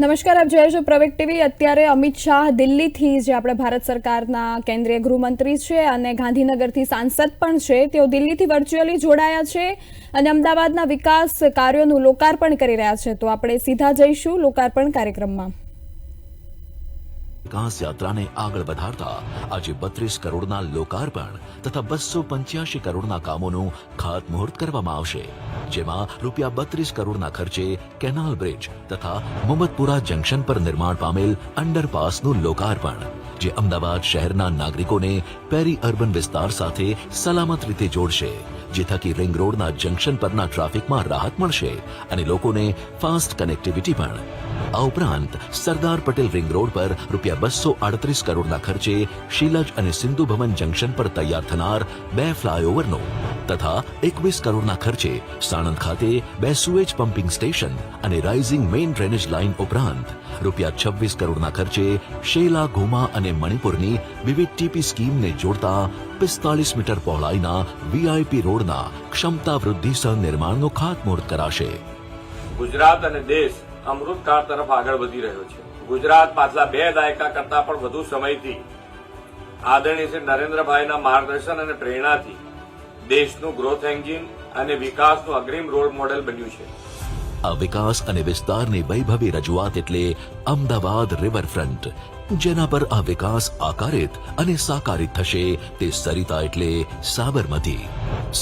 નમસ્કાર, આપ જોઈ રહ્યા છો પ્રવેગ ટીવી. અત્યારે અમિત શાહ દિલ્હીથી જે આપણે ભારત સરકારના કેન્દ્રીય ગૃહમંત્રી છે અને ગાંધીનગરથી સાંસદ પણ છે. તેઓ દિલ્હીથી વર્ચ્યુઅલી જોડાયા છે અને અમદાવાદના વિકાસ કાર્યોનું લોકાર્પણ કરી રહ્યા છે. તો આપણે સીધા જઈશું લોકાર્પણ કાર્યક્રમમાં. વિકાસ યાત્રાને આગળ વધારતા આજે બત્રીસ કરોડના લોકાર્પણ તથા બસો પંચ્યાસી કરોડના કામોનું ખાતમુહૂર્ત કરવામાં આવશે. જેમાં રૂપિયા બત્રીસ કરોડના ખર્ચે કેનાલ બ્રિજ તથા મોહમ્મદપુરા જંકશન પર નિર્માણ પામેલ અંડરપાસનું લોકાર્પણ, જે અમદાવાદ શહેરના નાગરિકોને પેરી અર્બન વિસ્તાર સાથે સલામત રીતે જોડશે, જે થકી રિંગ રોડના જંકશન પરના ટ્રાફિકમાં રાહત મળશે અને લોકોને ફાસ્ટ કનેક્ટિવિટી પણ આ ઉપરાંત સરદાર પટેલ રિંગ રોડ પર રૂપિયા બસો આડત્રીસ કરોડના ખર્ચે શીલજ અને સિંધુ ભવન જંકશન પર તૈયાર થનાર બે ફ્લાયઓવરનો તથા એકવીસ કરોડના ખર્ચે સાણંદ ખાતે બે સુએજ પમ્પિંગ સ્ટેશન અને રાઇઝિંગ મેઇન ડ્રેનેજ લાઇન ઉપરાંત રૂપિયા છવ્વીસ કરોડના ખર્ચે શેલા, ઘુમા અને મણિપુરની વિવિધ ટીપી સ્કીમને જોડતા પિસ્તાલીસ મીટર પહોળાઈના વીઆઈપી રોડના ક્ષમતા વૃદ્ધિ સહ નિર્માણનો ખાતમુહૂર્ત કરાશે. ગુજરાત અને દેશ અમૃતકાળ તરફ આગળ વધી રહ્યો છે. ગુજરાત પાછલા બે દાયકા કરતા પણ વધુ સમયથી આદરણીય શ્રી નરેન્દ્રભાઈના માર્ગદર્શન અને પ્રેરણાથી દેશનું ગ્રોથ એન્જિન અને વિકાસનું અગ્રીમ રોલ મોડેલ બન્યું છે. આ વિકાસ અને વિસ્તારની વૈભવી રજૂઆત એટલે અમદાવાદ રિવરફ્રન્ટ જેના પર આ વિકાસ આકારિત અને સાકારિત થશે તે સરિતા એટલે Sabarmati.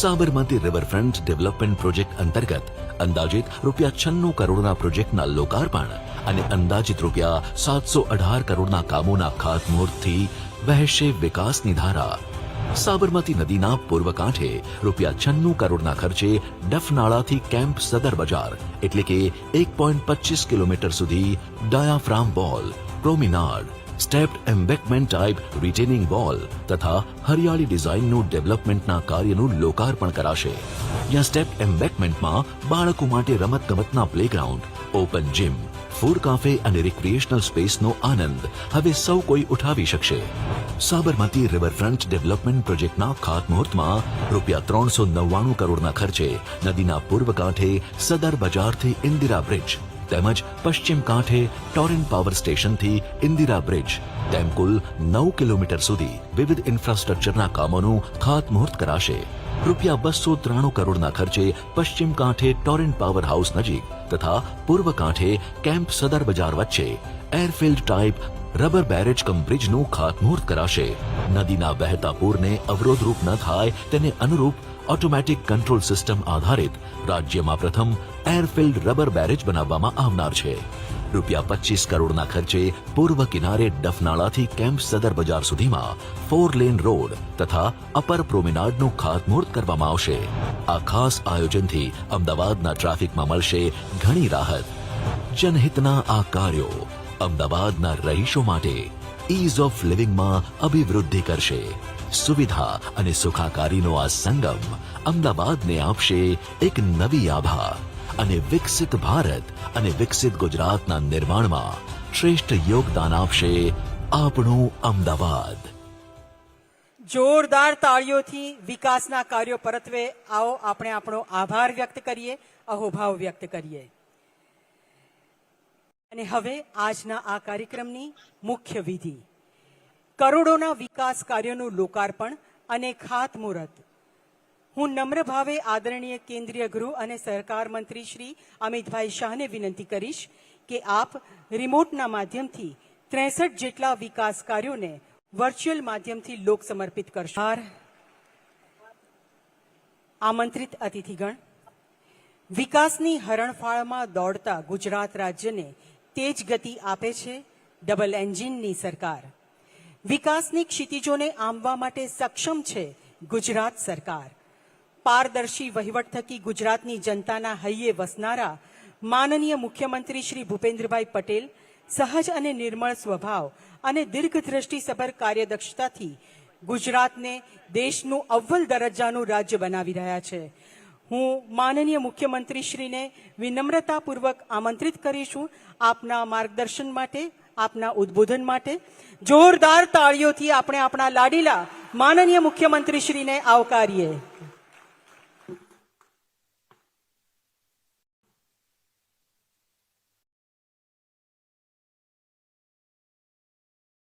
Sabarmati riverfront development project અંતર્ગત અંદાજિત રૂપિયા છન્નું કરોડના પ્રોજેક્ટના લોકાર્પણ અને અંદાજિત રૂપિયા સાતસો અઢાર કરોડના કામોના ખાતમુહૂર્તથી વહેશે વિકાસની ધારા. સાબરમતી નદીના પૂર્વ કાંઠે રૂપિયા છન્નું કરોડના ખર્ચે ડફનાળાથી કેમ્પ સદર બજાર, એટલે કે એક પોઈન્ટ પચીસ કિલોમીટર સુધી diaphragm wall, promenade stepped embankment type retaining wall તથા હરિયાળી ડિઝાઇનનું ડેવલપમેન્ટના કાર્યનું લોકાર્પણ કરાશે. જ્યાં સ્ટેપ એમ્બેકમેન્ટમાં બાળકો માટે રમતગમતના playground, open gym, food cafe અને રિક્રિએશનલ સ્પેસનો આનંદ હવે સૌ કોઈ ઉઠાવી શકશે. સાબરમતી રિવરફ્રન્ટ ડેવલપમેન્ટ પ્રોજેક્ટના ખાતમુહૂર્તમાં રૂપિયા ત્રણસો નવ્વાણું કરોડના ખર્ચે નદીના પૂર્વ કાંઠે સદર બજારથી ઇન્દિરા બ્રિજ તેમજ પશ્ચિમ કાંઠે ટોરેન્ટ પાવર સ્ટેશનથી ઇન્દિરા બ્રિજ. તેમ કુલ નવ કિલોમીટર સુધી વિવિધ ઇન્ફ્રાસ્ટ્રક્ચરના કામોનું ખાતમુહૂર્ત કરાશે. રૂપિયા બસો ત્રાણું કરોડના ખર્ચે પશ્ચિમ કાંઠે ટોરેન્ટ પાવર હાઉસ નજીક તથા પૂર્વ કાંઠે કેમ્પ સદર બજાર વચ્ચે airfield type rubber barrage cum બ્રિજનું ખાતમુહૂર્ત કરાશે. નદીના વહેતા પૂરને અવરોધરૂપ ન થાય તેને અનુરૂપ ઓટોમેટિક કંટ્રોલ સિસ્ટમ આધારિત રાજ્યમાં પ્રથમ એરફિલ્ડ રબર બેરેજ બનાવવામાં આવનાર છે. રૂપિયા પચીસ કરોડના ખર્ચે પૂર્વ કિનારે ડફનાળાથી કેમ્પ સદર બજાર સુધીમાં ફોર લેન રોડ તથા અપર પ્રોમિનાડનું ખાતમુહૂર્ત કરવામાં આવશે. આ ખાસ આયોજનથી અમદાવાદના ટ્રાફિકમાં મળશે ઘણી રાહત. જનહિતના આ કાર્યો અમદાવાદના રહીશો માટે ઇઝ ઓફ લિવિંગમાં અભિવૃદ્ધિ કરશે. સુવિધા અને સુખાકારીનો આ સંગમ અમદાવાદને આપશે એક નવી આભા. અને વિકસિત ભારત અને વિકસિત ગુજરાતના નિર્માણમાં શ્રેષ્ઠ યોગદાન આપશે આપણું અમદાવાદ. જોરદાર તાળીઓથી વિકાસના કાર્યો પરત્વે આવો આપણે આપણો આભાર વ્યક્ત કરીએ, અહોભાવ વ્યક્ત કરીએ. અને હવે આજના આ કાર્યક્રમની મુખ્ય વિધિ. કરોડોના વિકાસ કાર્યોનું લોકાર્પણ અને ખાતમુહૂર્ત. હું નમ્ર ભાવે આદરણીય કેન્દ્રીય ગૃહ અને સહકાર મંત્રી શ્રી અમિતભાઈ શાહને વિનંતી કરીશ કે આપ રિમોટના માધ્યમથી ત્રેસઠ જેટલા વિકાસ કાર્યોને વર્ચ્યુઅલ માધ્યમથી લોક સમર્પિત કરશો. આમંત્રિત અતિથિગણ, વિકાસની હરણફાળમાં દોડતા ગુજરાત રાજ્યને તેજ ગતિ આપે છે ડબલ એન્જિનની સરકાર. વિકાસની ક્ષિતિજોને આંબવા માટે સક્ષમ છે ગુજરાત સરકાર. પારદર્શી વહીવટ થકી ગુજરાતની જનતાના હૈયે વસનારા માનનીય મુખ્યમંત્રી શ્રી ભૂપેન્દ્રભાઈ પટેલ, સહજ અને નિર્મળ સ્વભાવ અને દીર્ઘદ્રષ્ટિસભર કાર્યદક્ષતાથી ગુજરાતને દેશનું અવ્વલ દરજ્જાનું રાજ્ય બનાવી રહ્યા છે. હું માનનીય મુખ્યમંત્રીશ્રીને વિનમ્રતાપૂર્વક આમંત્રિત કરીશું આપના માર્ગદર્શન માટે, આપના ઉદ્બોધન માટે. જોરદાર તાળીઓથી આપણે આપણા લાડીલા માનનીય મુખ્યમંત્રીશ્રીને આવકારીએ.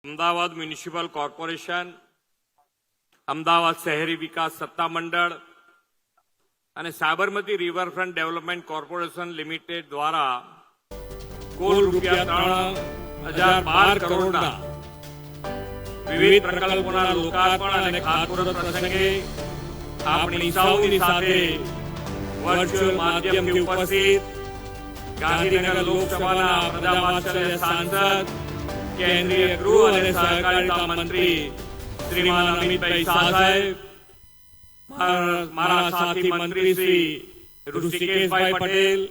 અમદાવાદ મ્યુનિસિપલ કોર્પોરેશન, અમદાવાદ શહેરી વિકાસ સત્તામંડળ અને Sabarmati riverfront development corporation limited દ્વારા કુલ રૂપિયા ત્રણ હજાર બાર કરોડના વિવિધ પ્રકલ્પોના લોકાર્પણ અને ખાતમુહૂર્ત પ્રસંગે આપણી સૌની સાથે વર્ચ્યુઅલ માધ્યમથી ઉપસ્થિત ગાંધીનગર લોકસભાના પ્રજાવાત્સલ્ય સાંસદ કેન્દ્રીય ગૃહ અને સહકારિતા મંત્રી શ્રીમાન અમિતભાઈ શાહ સાહેબ મારા- સાથી મંત્રી શ્રી ઋષિકેશભાઈ પટેલ,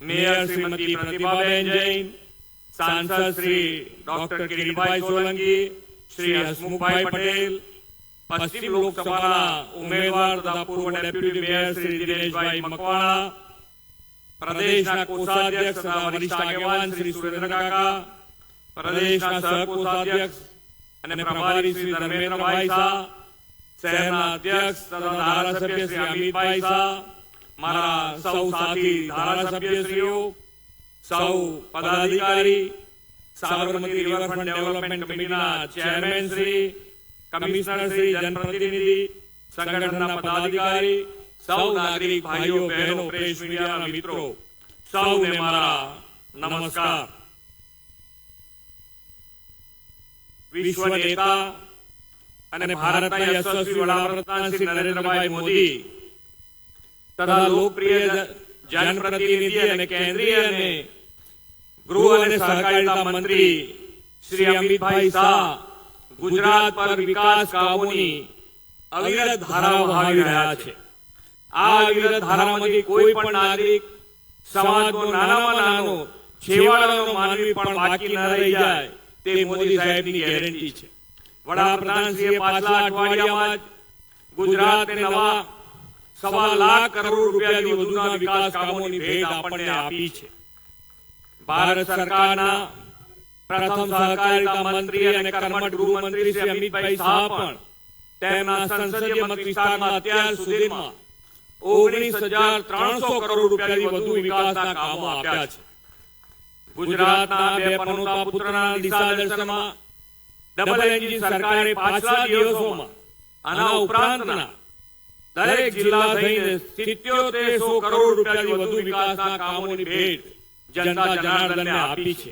મેયર શ્રીમતી પ્રતિભાબેન જૈન, સાંસદ શ્રી ડોક્ટર કિરીટભાઈ સોલંકી, શ્રી હસમુખભાઈ પટેલ, પશ્ચિમ લોકસભાના ઉમેદવાર તથા પૂર્વ ડેપ્યુટી મેયર શ્રી દિનેશભાઈ મકવાણા, પ્રદેશના કોષાધ્યક્ષ તથા વરિષ્ઠ આગેવાન શ્રી સુરેન્દ્ર કાકા પ્રદેશના સહકોષાધ્યક્ષ અને પ્રભારી શ્રી ધર્મેન્દ્રભાઈ શાહ શહેરના અધ્યક્ષ તથા ધારાસભ્ય શ્રી અમિતભાઈ શાહ મારા સૌ સાથી ધારાસભ્યશ્રીઓ સૌ પદાધિકારી સાબરમતી રિવરફ્રન્ટ ડેવલપમેન્ટ કમિટીના ચેરમેન શ્રી કમિશનર શ્રી જનપ્રતિનિધિ સંગઠનના પદાધિકારી સૌ નાગરિક ભાઈઓ બહેનો પ્રેસ મીડિયાના મિત્રો સૌને મારા નમસ્કાર. વિશ્વ નેતા અને ભારતના યશસ્વી વડાપ્રધાન શ્રી નરેન્દ્રભાઈ મોદી તથા લોકપ્રિય જનપ્રતિનિધિ અને કેન્દ્રીય અને ગૃહ અને સહકારિતા મંત્રી શ્રી અમિતભાઈ શાહ ગુજરાત પર વિકાસ કામોની અવિરત ધારાઓ વહાવી રહ્યા છે. આ અવિરત ધારામાંથી કોઈ પણ નાગરિક સમાજનો નાનામાં નાનો છેવાડાનો માનવી પણ બાકી ન રહી જાય. તે મોદી સાહેબની ગેરંટી છે. વડાપ્રધાનશ્રીએ પાછલા અઠવાડિયામાં જ ગુજરાતને નવા સવા લાખ કરોડ રૂપિયાથી વધુના વિકાસ કામોની ભેટ આપણને આપી છે. ભારત સરકારના પ્રથમ સહકારિતા મંત્રી અને કર્મઠ ગૃહમંત્રી શ્રી અમિતભાઈ શાહ પણ તેમના સંસદીય મત વિસ્તારમાં અત્યાર સુધીમાં ઓગણીસ હજાર ત્રણસો કરોડ રૂપિયાથી વધુ વિકાસના કામો આપ્યા છે. ગુજરાતના બે પનોતા પુત્રના દિશા દર્શનમાં ડબલ એન્જિન સરકારે પાછલા દિવસોમાં આના ઉપરાંતના દરેક જિલ્લા થઈને સિત્યોતેરસો કરોડ રૂપિયાથી વધુ વિકાસના કામોની ભેટ જનતા જનાર્દનને આપી છે.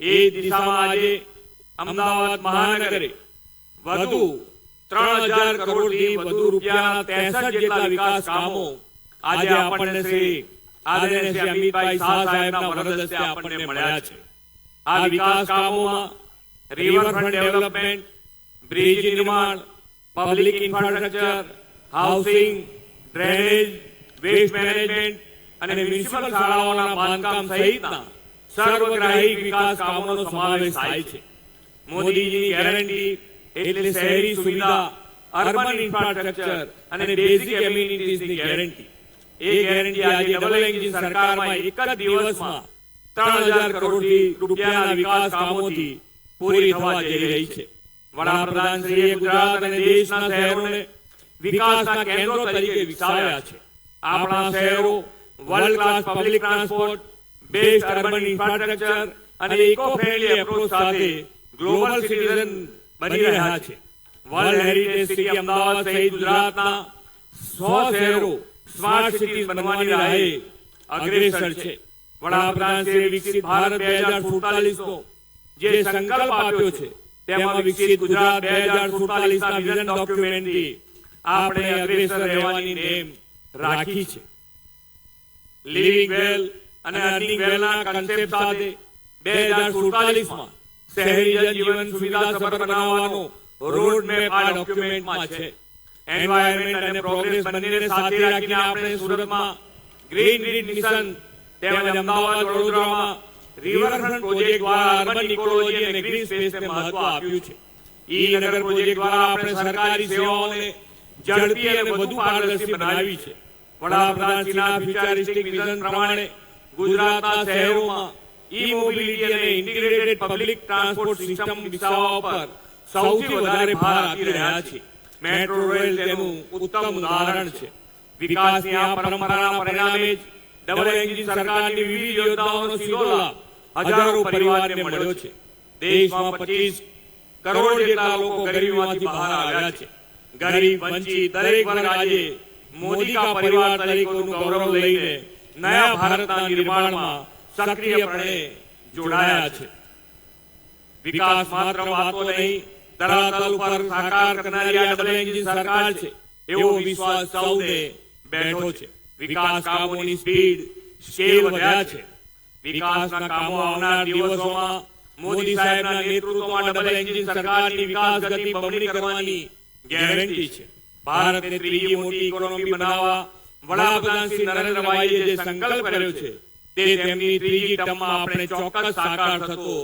એ દિશામાં આજે અમદાવાદ મહાનગરે વધુ ત્રણ હજાર કરોડથી વધુ રૂપિયાના ત્રેસઠ જેટલા વિકાસ કામો આજે આપણને શ્રી આદરણીય શ્રી અમિતભાઈ શાહ સાહેબના વરદ આપણને મળ્યા છે. આ વિકાસ કામોમાં રિવરફ્રન્ટ ડેવલપમેન્ટ બ્રિજ નિર્માણ public infrastructure housing drainage waste management અને મ્યુનિસિપલ શાળાઓના બાંધકામ સહિતના સર્વગ્રાહી વિકાસ કામોનો સમાવેશ થાય છે. મોદીજીની ગેરંટી એટલે શહેરી સુવિધા અર્બન ઇન્ફ્રાસ્ટ્રક્ચર અને બેઝિક એમ્યુનિટીઝની ગેરંટી એ ગેરંટી આજે ડબલ એન્જિન સરકારમાં એક જ દિવસમાં ત્રણ હજાર કરોડથી રૂપિયાના વિકાસ કામોથી પૂરી થવા જઈ રહી છે. વડાપ્રધાન શ્રીએ ગુજરાત અને દેશના શહેરોને વિકાસના કેન્દ્રો તરીકે વિકસાવ્યા છે. આપણા શહેરો world class public transport best urban infrastructure અને ઇકો ફ્રેન્ડલી એપ્રોચ સાથે ગ્લોબલ સિટીઝન બની રહ્યા છે. વર્લ્ડ હેરિટેજ સિટી અમદાવાદ સહિત ગુજરાતના સો શહેરો સ્માર્ટ સિટીઝ બનવાની રાહે અગ્રેસર છે. વડાપ્રધાન શ્રી વિકસિત ભારત બે હજાર સુડતાલીસ નો જે સંકલ્પ આપ્યો છે તેમાં વિકસિત ગુજરાત બે હજાર સુડતાલીસ ના વિઝન ડોક્યુમેન્ટથી આપણે અગ્રેસર રહેવાની નેમ રાખી છે. લિવિંગ વેલ અને અર્નિંગ વેલના કન્સેપ્ટ સાથે બે હજાર સુડતાલીસમાં શહેરી જીવન સુવિધા સફળ બનાવવાનો રોડ મેપ આ ડોક્યુમેન્ટમાં છે. એન્વાયરમેન્ટ અને પ્રોગ્રેસ બંનેને સાથે રાખીને આપણે સુરતમાં ગ્રીન ગ્રીન મિશન તેમજ અમદાવાદ વડોદરામાં રિવરફ્રન્ટ પ્રોજેક્ટ દ્વારા અર્બન ઇકોલોજી અને ગ્રીન સ્પેસને મહત્વ આપ્યું છે. ઈ નગર પ્રોજેક્ટ દ્વારા આપણે સરકારી સેવાઓને ઝડપી અને વધુ પારદર્શી બનાવી છે. વડાપ્રધાનશ્રીના ફ્યુચરિસ્ટિક વિઝન પ્રમાણે ગુજરાતના શહેરોમાં ઈ મોબિલિટી અને ઇન્ટિગ્રેટેડ પબ્લિક ટ્રાન્સપોર્ટ સિસ્ટમ વિકસાવવા પર સૌથી વધારે ભાર આપી રહ્યા છે. મેટ્રો રેલ તેનું ઉત્તમ ઉદાહરણ છે. વિકાસની આ પરંપરાના પરિણામે જ ડબલ એન્જિન સરકારની વિવિધ યોજનાઓનો સીધો લાભ હજારો પરિવારને મળ્યો છે. દેશમાં પચીસ કરોડ જેટલા લોકો ગરીબીમાંથી બહાર આવ્યા છે. ગરીબ, વંચિત, દરેક વર્ગ આજે મોદી કા પરિવાર તરીકેનું ગૌરવ લઈને નયા ભારતના નિર્માણમાં સક્રિયપણે જોડાયા છે. વિકાસ માત્ર વાતો નહીં ધરાતલ ઉપર સાકાર કરનારી આ ડબલ એન્જિન સરકાર છે, એવો વિશ્વાસ સૌને બેઠો છે. વિકાસ કામોની સ્પીડ સ્કેલ વધ્યા છે. વિકાસના કામો આવનાર દિવસોમાં મોદી સાહેબના નેતૃત્વમાં ડબલ એન્જિન સરકારની વિકાસ ગતિ બમણી કરવાની ગેરંટી છે. ભારતને ત્રીજી મોટી ઇકોનોમી બનાવવા વડાપ્રધાન શ્રી નરેન્દ્રભાઈએ જે સંકલ્પ કર્યો છે, તે તેમની ત્રીજી ટર્મમાં આપણે ચોક્કસ સાકાર થતો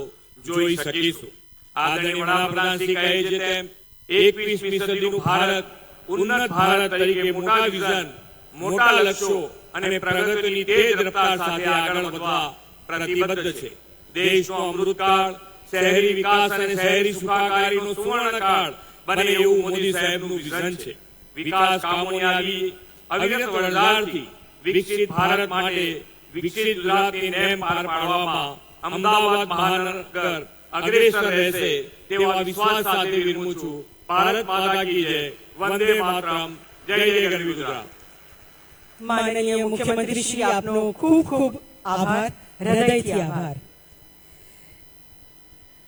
જોઈ શકીશું. આદરણીય વડાપ્રધાન શ્રી કહે છે તેમ એકવીસમી સદીનું ભારત ઉન્નત ભારત તરીકે મોટા વિઝન મોટા લક્ષ્યો અને પ્રગતિની તેજ રફતાર સાથે આગળ વધવા પ્રતિબદ્ધ છે. દેશનો અમૃતકાળ શહેરી વિકાસ અને શહેરી સુખાકારીનો સુવર્ણકાળ બને એવું મોદી સાહેબનું વિઝન છે. વિકાસ કામોની આવી અવિરત વરદારથી વિકસિત ભારત માટે વિકસિત ગુજરાતની નેમ પાર પાડવામાં અમદાવાદ મહાનગર અગ્રેસર રહેશે તેવા વિશ્વાસ સાથે વિરમું છું ભારત માતા કી જય વંદે માતરમ જય જય ગરવી ગુજરાત માનનીય મુખ્યમંત્રી શ્રી આપનો ખૂબ ખૂબ આભાર હૃદયથી આભાર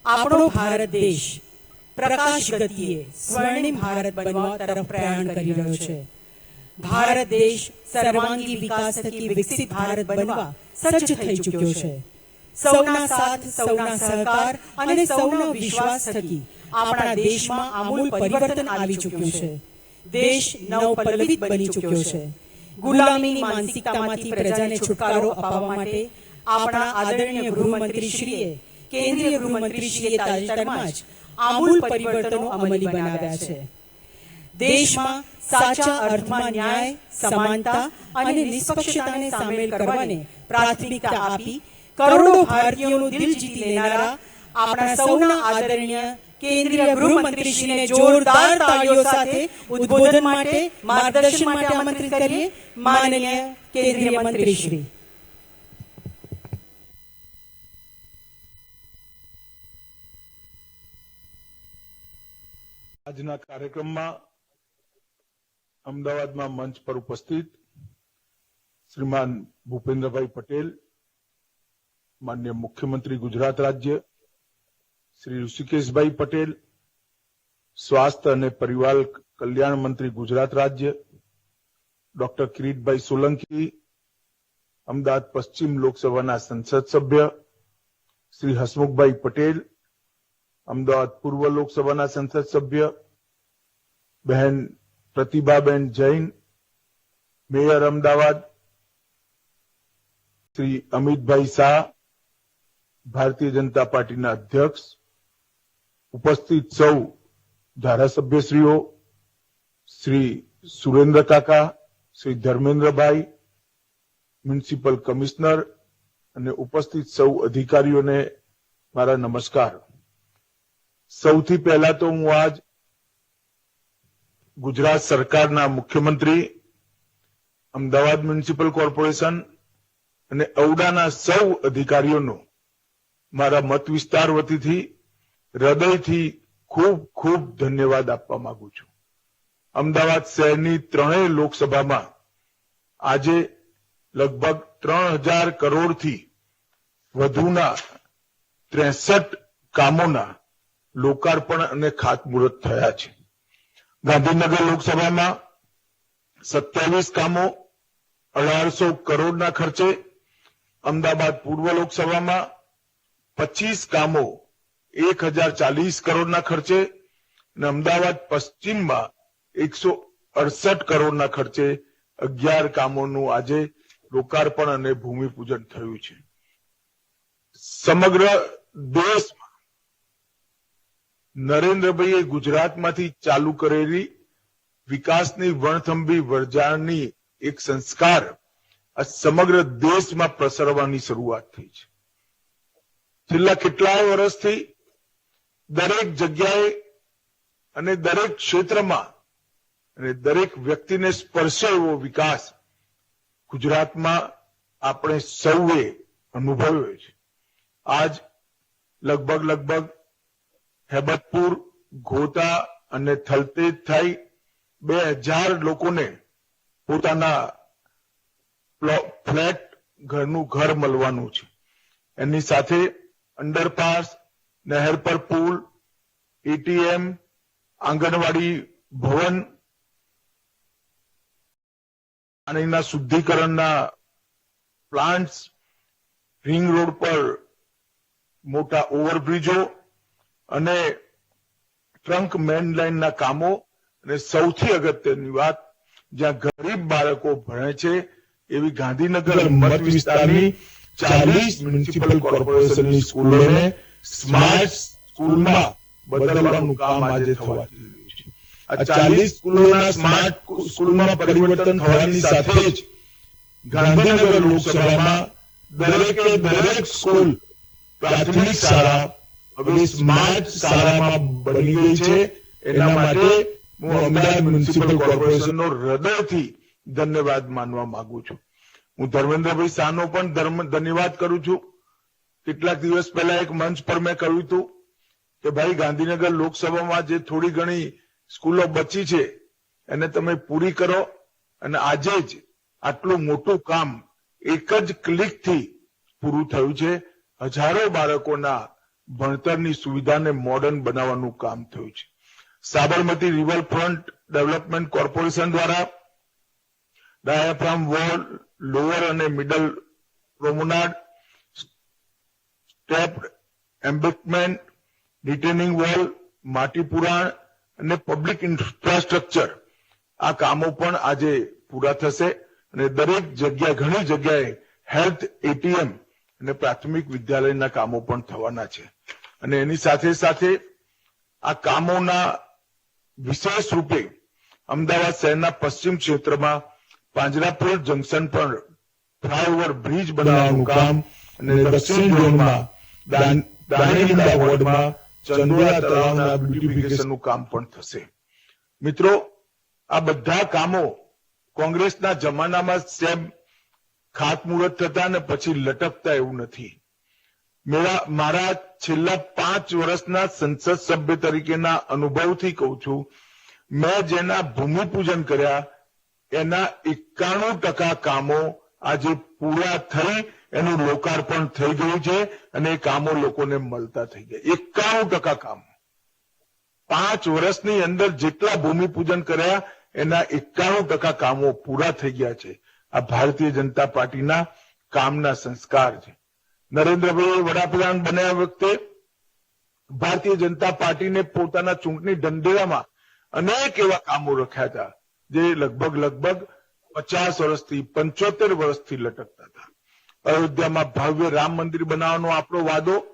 આપણો ભારત દેશ પ્રકાશ ગતિએ સ્વર્ણિમ ભારત બનવા તરફ પ્રયાણ કરી રહ્યો છે ભારત દેશ સર્વાંગી વિકાસ થકી વિકસિત ભારત બનવા સજ્જ થઈ ચૂક્યો છે સૌના સાથ સૌના સહકાર અને સૌનો વિશ્વાસ થકી આપણા દેશમાં આમૂલ પરિવર્તન આવી ચૂક્યું છે. દેશ નવપલ્લવિત બની ચૂક્યો છે. ગુલામીની માનસિકતામાંથી પ્રજાને છુટકારો અપાવવા માટે આપણા આદરણીય ગૃહમંત્રી શ્રીએ કેન્દ્રીય ગૃહમંત્રી શ્રીએ તાજેતરમાં જ આમૂલ પરિવર્તનો અમલી બનાવ્યા છે. દેશમાં સાચા અર્થમાં ન્યાય સમાનતા અને નિષ્પક્ષતાને સામેલ કરવાને પ્રાથમિકતા આપી કરોડો ભારતીયોનું દિલ જીતી લેનારા આપણા સૌના આદરણીય કેન્દ્રીય ગૃહમંત્રીશ્રીને જોરદાર તાળીઓ સાથે ઉદ્બોધન માટે, માર્ગદર્શન માટે આમંત્રિત કરીએ માનનીય કેન્દ્રીય મંત્રીશ્રી. આજના કાર્યક્રમમાં અમદાવાદમાં મંચ પર ઉપસ્થિત શ્રીમાન ભૂપેન્દ્રભાઈ પટેલ માન્ય મુખ્યમંત્રી ગુજરાત રાજ્ય, શ્રી ઋષિકેશભાઈ પટેલ, સ્વાસ્થ્ય અને પરિવાર કલ્યાણ મંત્રી ગુજરાત રાજ્ય, ડોક્ટર કિરીટભાઈ સોલંકી, અમદાવાદ પશ્ચિમ લોકસભાના સંસદ સભ્ય, શ્રી હસમુખભાઈ પટેલ, અમદાવાદ પૂર્વ લોકસભાના સંસદ સભ્ય, બહેન પ્રતિભાબેન જૈન, મેયર અમદાવાદ, શ્રી અમિતભાઈ શાહ ભારતીય જનતા પાર્ટીના અધ્યક્ષ, ઉપસ્થિત સૌ ધારાસભ્યશ્રીઓ, શ્રી સુરેન્દ્ર કાકા, શ્રી ધર્મેન્દ્રભાઈ, મ્યુનિસિપલ કમિશનર અને ઉપસ્થિત સૌ અધિકારીઓને મારા નમસ્કાર. સૌથી પહેલા તો હું આજ ગુજરાત સરકારના મુખ્યમંત્રી, અમદાવાદ મ્યુનિસિપલ કોર્પોરેશન અને ઔડાના સૌ અધિકારીઓનો મારા મત વિસ્તાર વતીથી, હૃદયથી ખૂબ ખૂબ ધન્યવાદ આપવા માંગુ છું. અમદાવાદ શહેરની ત્રણેય લોકસભામાં આજે લગભગ ત્રણ હજાર કરોડથી વધુના ત્રેસઠ કામોના લોકાર્પણ અને ખાતમુહૂર્ત થયા છે. ગાંધીનગર લોકસભામાં સત્યાવીસ કામો, અઢારસો કરોડના ખર્ચે અમદાવાદ પૂર્વ લોકસભામાં પચીસ કામો એક હજાર ચાલીસ કરોડના ખર્ચે અને અમદાવાદ પશ્ચિમમાં એકસો અડસઠ કરોડના ખર્ચે અગિયાર કામોનું આજે લોકાર્પણ અને ભૂમિપૂજન થયું છે. સમગ્ર દેશમાં નરેન્દ્રભાઈએ ગુજરાતમાંથી ચાલુ કરેલી વિકાસની વણથંભી વરજાળની એક સંસ્કાર આ સમગ્ર દેશમાં પ્રસરવાની શરૂઆત થઈ છે. છેલ્લા કેટલાય વર્ષથી દરેક જગ્યાએ અને દરેક ક્ષેત્રમાં અને દરેક વ્યક્તિને સ્પર્શે એવો વિકાસ ગુજરાતમાં આપણે સૌએ અનુભવ્યો છે. આજ લગભગ લગભગ હેબતપુર ઘોટા અને થલતેજ થઈ બે હજાર લોકોને પોતાના ફ્લેટ ઘરનું ઘર મળવાનું છે. એની સાથે અંડરપાસ નહેર પર પુલ એટીએમ આંગણવાડી ભવન પાણીના શુદ્ધિકરણના પ્લાન્ટ્સ રિંગ રોડ પર મોટા ઓવરબ્રિજો અને ટ્રંક મેન લાઇનના કામો. અને સૌથી અગત્યની વાત જ્યાં ગરીબ બાળકો ભણે છે એવી ગાંધીનગર મત વિસ્તારની ચાલીસ મ્યુનિસિપલ કોર્પોરેશનની સ્કૂલોને સ્માર્ટ સ્કૂલમાં બદલવાનું કામ આજે થવા જઈ આ ચાલીસ સ્કૂલોના સ્માર્ટ સ્કૂલમાં પરિવર્તન થવાની સાથે જ ગાંધીનગર લોકસભામાં દરેકે દરેક સ્કૂલ પ્રાથમિક શાળા હવે સ્માર્ટ શાળામાં બની ગઈ છે. એના માટે હું અમદાવાદ મ્યુનિસિપલ કોર્પોરેશનનો હૃદયથી ધન્યવાદ માનવા માંગુ છું. હું ધર્મેન્દ્રભાઈ શાહનો પણ ધન્યવાદ કરું છું. કેટલાક દિવસ પહેલા એક મંચ પર મેં કહ્યું હતું કે ભાઈ, ગાંધીનગર લોકસભામાં જે થોડી ઘણી સ્કૂલો બચી છે, એને તમે પૂરી કરો અને આજે જ આટલું મોટું કામ એક જ ક્લિકથી પૂરું થયું છે. હજારો બાળકોના ભણતરની સુવિધાને મોડર્ન બનાવવાનું કામ થયું છે. સાબરમતી રિવરફ્રન્ટ ડેવલપમેન્ટ કોર્પોરેશન દ્વારા ડાયાફ્રામ વોલ લોઅર અને middle promenade stepped embankment retaining wall માટી પુરાણ અને પબ્લિક ઇન્ફ્રાસ્ટ્રક્ચર આ કામો પણ આજે પૂરા થશે અને દરેક જગ્યા ઘણી જગ્યાએ હેલ્થ એટીએમ અને પ્રાથમિક વિદ્યાલયના કામો પણ થવાના છે. અને એની સાથે સાથે આ કામોના વિશેષ રૂપે અમદાવાદ શહેરના પશ્ચિમ ક્ષેત્રમાં પાંજરાપોળ જંકશન પર ફ્લાયઓવર બ્રિજ બનાવવાનું કામ અને દક્ષિણ ઝોનમાં દાણીલીમડા વોર્ડમાં ચંદોળા તળાવના બ્યુટિફિકેશનનું કામ પણ થશે. મિત્રો આ બધા કામો કોંગ્રેસના જમાનામાં સેમ ખાતમુહૂર્ત થતા અને પછી લટકતા એવું નથી. મેરા મારા છેલ્લા પાંચ વર્ષના સંસદ સભ્ય તરીકેના અનુભવથી કહું છું મેં જેના ભૂમિપૂજન કર્યા એના એકાણું ટકા કામો આજે પૂરા થઈ એનું લોકાર્પણ થઈ ગયું છે અને એ કામો લોકોને મળતા થઈ ગયા. એકાણું ટકા કામ. પાંચ વર્ષની અંદર જેટલા ભૂમિપૂજન કર્યા, એના એકાણું ટકા કામો પૂરા થઈ ગયા છે. આ ભારતીય જનતા પાર્ટીના કામના સંસ્કાર છે. નરેન્દ્રભાઈ વડાપ્રધાન બન્યા વખતે ભારતીય જનતા પાર્ટીને પોતાના ચૂંટણી ઢંઢેરામાં અનેક એવા કામો રખ્યા હતા. જે લગભગ લગભગ પચાસ વર્ષથી, પંચોતેર વર્ષથી લટકતા હતા. અયોધ્યામાં ભવ્ય રામ મંદિર બનાવવાનો આપણો વાદો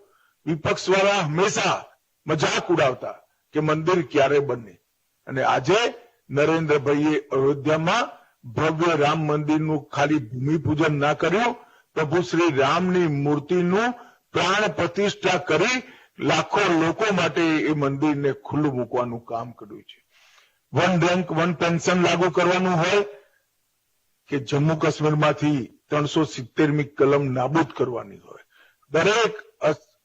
વિપક્ષ વાળા હંમેશા મજાક ઉડાવતા કે મંદિર ક્યારે બને. અને આજે નરેન્દ્રભાઈએ અયોધ્યામાં ભવ્ય રામ મંદિરનું ખાલી ભૂમિપૂજન ના કર્યું, પ્રભુ શ્રી રામની મૂર્તિનું પ્રાણ પ્રતિષ્ઠા કરી લાખો લોકો માટે એ મંદિરને ખુલ્લું મૂકવાનું કામ કર્યું છે. વન રેન્ક વન પેન્શન લાગુ કરવાનું હોય કે જમ્મુ કાશ્મીરમાંથી ત્રણસો સિત્તેરમી કલમ નાબૂદ કરવાની હોય. દરેક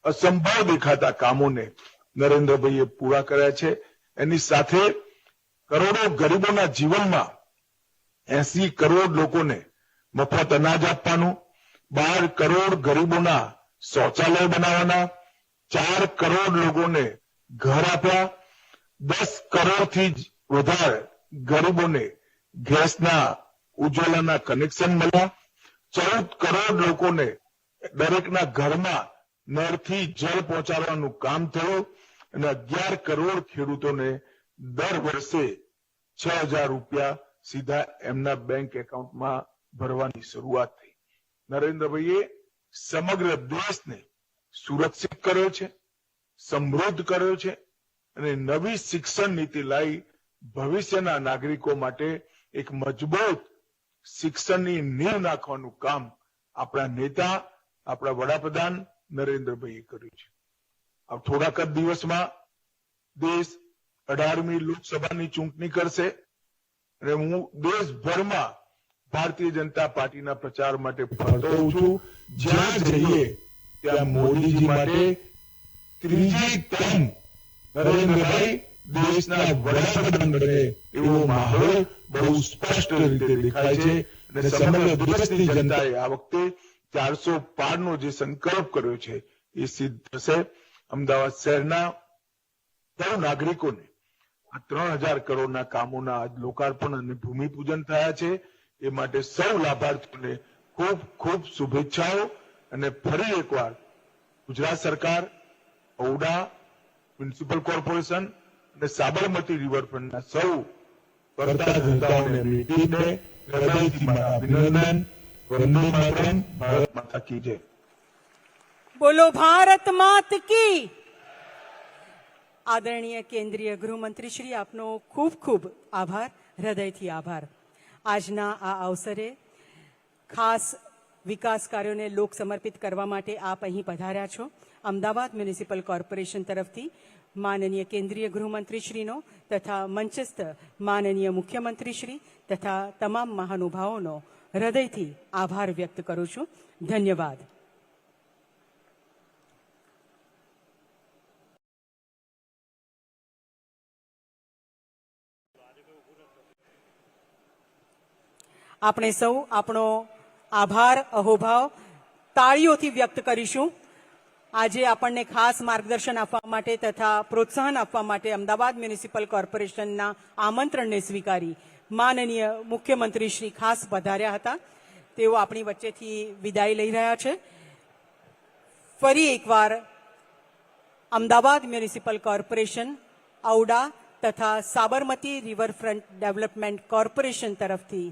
અસંભવ દેખાતા કામોને નરેન્દ્રભાઈએ પૂરા કર્યા છે. એની સાથે કરોડો ગરીબોના જીવનમાં એસી કરોડ લોકોને મફત અનાજ આપવાનું, બાર કરોડ ગરીબોના શૌચાલય બનાવવાના, ચાર કરોડ લોકોને ઘર આપ્યા, દસ કરોડથી વધારે ગરીબોને ગેસના ઉજ્જવલાના કનેક્શન મળ્યા. ચૌદ કરોડ લોકોને દરેકના ઘરમાં નળથી જળ પહોંચાડવાનું કામ થયું અને અગિયાર કરોડ ખેડૂતોને દર વર્ષે છ હજાર રૂપિયા સીધા એમના બેંક એકાઉન્ટમાં ભરવાની શરૂઆત થઈ. નરેન્દ્રભાઈએ સમગ્ર દેશને સુરક્ષિત કર્યો છે, સમૃદ્ધ કર્યો છે અને નવી શિક્ષણ નીતિ લાવી ભવિષ્યના નાગરિકો માટે એક મજબૂત શિક્ષણની નીવ નાખવાનું કામ આપણા નેતા, આપણા વડાપ્રધાન નરેન્દ્રભાઈએ કર્યું છે. થોડાક જ દિવસમાં દેશ અઢારમી લોકસભાની ચૂંટણી કરશે અને હું દેશભરમાં ભારતીય જનતા પાર્ટીના પ્રચાર માટે ફરતો છું. જ્યાં જઈએ ત્યાં મોદીજી માટે ત્રીજી ટર્મ નરેન્દ્રભાઈ દેશના વડાપ્રધાન બને એવો માહોલ બહુ સ્પષ્ટ રીતે દેખાય છે અને સમગ્ર દેશની જનતાએ આ વખતે ચારસો પાર નો જે સંકલ્પ કર્યો છે એ સિદ્ધ થશે. અમદાવાદ શહેરના સૌ નાગરિકોને આ ત્રણ હજાર કરોડના કામોના આજ લોકાર્પણ અને ભૂમિપૂજન થયા છે. એ માટે સૌ લાભાર્થીઓને ખૂબ ખૂબ શુભેચ્છાઓ અને ફરી એકવાર ગુજરાત સરકાર ઔડા મ્યુનિસિપલ કોર્પોરેશન અને સાબરમતી રિવરફ્રન્ટના સૌ કરતા ધંધાઓને એમની હૃદયથી મારા અભિનંદન વંદે માતરમ ભારત માતા કી જય. બોલો ભારત માત કી. આદરણીય કેન્દ્રીય ગૃહમંત્રી શ્રી આપનો ખૂબ ખૂબ આભાર હૃદયથી આભાર. આજના આ અવસરે ખાસ વિકાસ કાર્યોને લોક સમર્પિત કરવા માટે આપ અહીં પધાર્યા છો. અમદાવાદ મ્યુનિસિપલ કોર્પોરેશન તરફથી માનનીય કેન્દ્રીય ગૃહમંત્રીશ્રીનો તથા મંચસ્થ માનનીય મુખ્યમંત્રીશ્રી તથા તમામ મહાનુભાવોનો હૃદયથી આભાર વ્યક્ત કરું છું. ધન્યવાદ. આપણે સૌ આપણો આભાર, અહોભાવ તાળીઓથી વ્યક્ત કરીશું. આજે આપણને ખાસ માર્ગદર્શન આપવા માટે તથા પ્રોત્સાહન આપવા માટે અમદાવાદ મ્યુનિસિપલ કોર્પોરેશનના આમંત્રણને સ્વીકારી માનનીય મુખ્યમંત્રી શ્રી ખાસ પધાર્યા હતા. તેઓ આપણી વચ્ચેથી વિદાય લઈ રહ્યા છે. ફરી એકવાર અમદાવાદ મ્યુનિસિપલ કોર્પોરેશન ઔડા તથા સાબરમતી રિવરફ્રન્ટ ડેવલપમેન્ટ કોર્પોરેશન તરફથી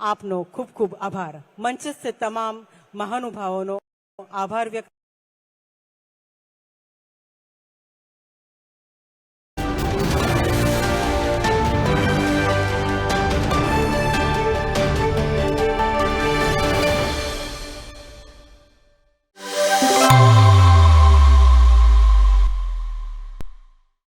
આપનો ખૂબ ખૂબ આભાર. મંચસ્થ તમામ મહાનુભાવોનો આભાર વ્યક્ત